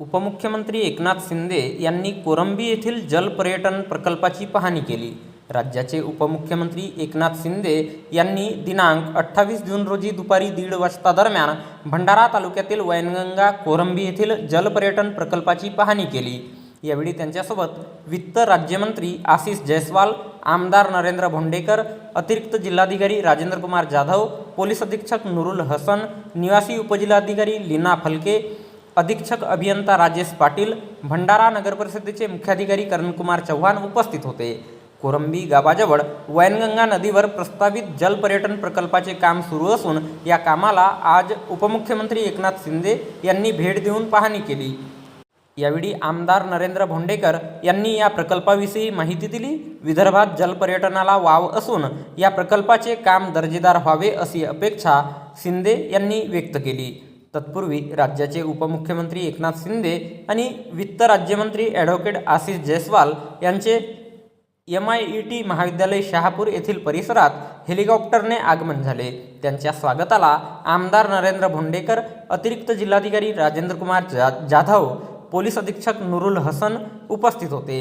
उपमुख्यमंत्री एकनाथ शिंदे यांनी कोरंबी येथील जलपर्यटन प्रकल्पाची पाहणी केली. राज्याचे उपमुख्यमंत्री एकनाथ शिंदे यांनी दिनांक अठ्ठावीस जून रोजी दुपारी दीड वाजता दरम्यान भंडारा तालुक्यातील वैनगंगा कोरंबी येथील जलपर्यटन प्रकल्पाची पाहणी केली. यावेळी त्यांच्यासोबत वित्त राज्यमंत्री आशिष जयस्वाल आमदार नरेंद्र भोंडेकर अतिरिक्त जिल्हाधिकारी राजेंद्र कुमार जाधव पोलीस अधीक्षक नुरुल हसन निवासी उपजिल्हाधिकारी लीना फलके अधीक्षक अभियंता राजेश पाटील भंडारा नगरपरिषदेचे मुख्याधिकारी करणकुमार चव्हाण उपस्थित होते. कोरंबी गावाजवळ वैनगंगा नदीवर प्रस्तावित जलपर्यटन प्रकल्पाचे काम सुरू असून या कामाला आज उपमुख्यमंत्री एकनाथ शिंदे यांनी भेट देऊन पाहणी केली. यावेळी आमदार नरेंद्र भोंडेकर यांनी या प्रकल्पाविषयी माहिती दिली. विदर्भात जलपर्यटनाला वाव असून या प्रकल्पाचे काम दर्जेदार व्हावे अशी अपेक्षा शिंदे यांनी व्यक्त केली. तत्पूर्वी राज्याचे उपमुख्यमंत्री एकनाथ शिंदे आणि वित्त राज्यमंत्री ॲडव्होकेट आशिष जयस्वाल यांचे एम आय ई टी महाविद्यालय शहापूर येथील परिसरात हेलिकॉप्टरने आगमन झाले. त्यांच्या स्वागताला आमदार नरेंद्र भोंडेकर अतिरिक्त जिल्हाधिकारी राजेंद्र कुमार जा जाधव पोलीस अधीक्षक नुरुल हसन उपस्थित होते.